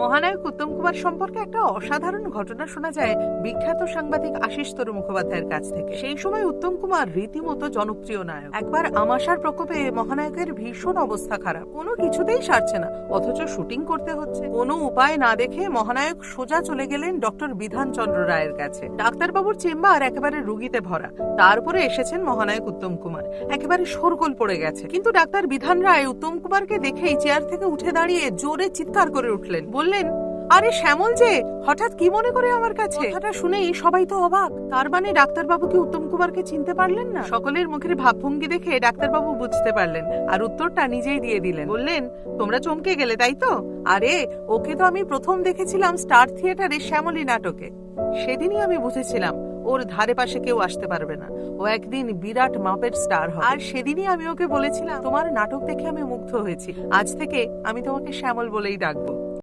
মহানায়ক উত্তম কুমার সম্পর্কে একটা অসাধারণ ঘটনা শোনা যায় বিখ্যাত সাংবাদিক আশিস তরু মুখোপাধ্যায়ের কাছ থেকে। সেই সময় উত্তম কুমার রীতিমতো জনপ্রিয় নায়ক। একবার আমাশার প্রকোপে মহানায়কের ভীষণ অবস্থা খারাপ। কোনো কিছুতেই সারছে না, অথচ শুটিং করতে হচ্ছে। কোনো উপায় না দেখে মহানায়ক সোজা চলে গেলেন ডক্টর বিধান চন্দ্র রায়ের কাছে। ডাক্তারবাবুর চেম্বার একেবারে রুগীতে ভরা। তারপরে এসেছেন মহানায়ক উত্তম কুমার। একেবারে শোরগোল পড়ে গেছে। কিন্তু ডাক্তার বিধান রায় উত্তম কুমারকে দেখেই চেয়ার থেকে উঠে দাঁড়িয়ে জোরে চিৎকার করে উঠলেন। বললেন আরে শ্যামল যে হঠাৎ কি মনে করে আমার কাছে? কথাটা শুনেই সবাই তো অবাক। তার মানে ডাক্তারবাবু কি উত্তম কুমারকে চিনতে পারলেন না? সকলের মুখের ভাবভঙ্গি দেখে ডাক্তারবাবু বুঝতে পারলেন আর উত্তরটা নিজেই দিয়ে দিলেন। বললেন তোমরা চমকে গেলে তাই তো? আরে ওকে তো আমি প্রথম দেখেছিলাম স্টার থিয়েটারে শ্যামলী নাটকে। সেদিনই আমি বুঝেছিলাম ওর ধারে পাশে কেউ আসতে পারবে না। ও একদিন বিরাট মাপের স্টার হবে। আর সেদিনই আমি ওকে বলেছিলাম তোমার নাটক দেখে আমি মুগ্ধ হয়েছি। আজ থেকে আমি তোমাকে শ্যামল বলেই ডাকবো।